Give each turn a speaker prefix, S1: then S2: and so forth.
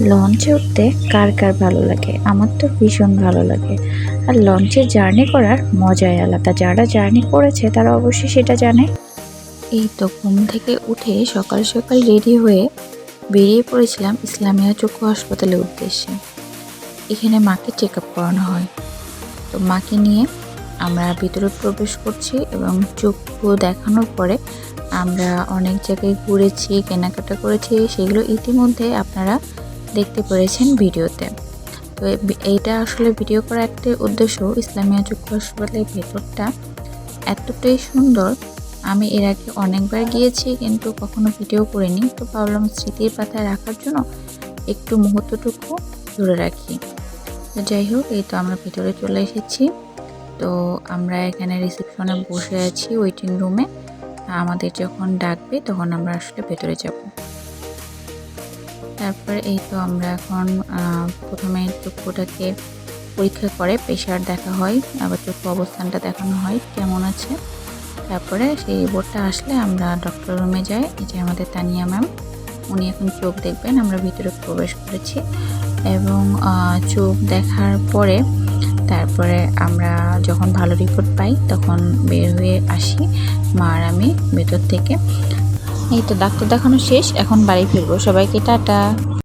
S1: লঞ্চে উঠতে কার কার ভালো লাগে? আমার তো ভীষণ ভালো লাগে। আর লঞ্চে জার্নি করার মজাই আলাদা। যারা জার্নি করেছে তারা অবশ্যই সেটা জানে। এই তো ঘুম থেকে উঠে সকাল সকাল রেডি হয়ে বেরিয়ে পড়েছিলাম ইসলামিয়া চক্ষু হাসপাতালের উদ্দেশ্যে। এখানে মাকে চেক আপ করানো হয়। তো মাকে নিয়ে আমরা ভিতরে প্রবেশ করছি এবং চক্ষু দেখানোর পরে আমরা অনেক জায়গায় ঘুরেছি, কেনাকাটা করেছি, সেগুলো ইতিমধ্যে আপনারা দেখতে পেরেছেন ভিডিওতে। তো এইটা আসলে ভিডিও করার একটা উদ্দেশ্য ইসলামিয়া চক্ষু হাসপাতালের ভেতরটা এতটাই সুন্দর। আমি এর আগে অনেকবার গিয়েছি কিন্তু কখনো ভিডিও করিনি। তো ভাবলাম স্মৃতির পাতায় রাখার জন্য একটু মুহূর্তটুকু ধরে রাখি। তো যাই হোক, এই তো আমরা ভিতরে চলে এসেছি। তো আমরা এখানে রিসেপশনে বসে আছি ওয়েটিং রুমে আমাদের যখন ডাকবে তখন আমরা আসলে ভেতরে যাব। তারপর এই তো আমরা এখন প্রথমে চক্ষুটাকে পরীক্ষা করে প্রেশার দেখা হয়, আবার চক্ষু অবস্থানটা দেখানো হয়, কেমন আছে? তারপরে সেই রিপোর্টটা আসলে আমরা ডক্টর রুমে যাই, এই যে আমাদের তানিয়া ম্যাম উনি এখন চোখ দেখবেন, আমরা ভিতরে প্রবেশ করেছি এবং চোখ দেখার পরে তারপরে আমরা যখন ভালো রিপোর্ট পাই, তখন বের হয়ে আসি, মা আর আমি ভেতর থেকে। এই তো ডাক্তার দেখানো শেষ এখন বাড়ি ফিরবো। সবাইকে টাটা।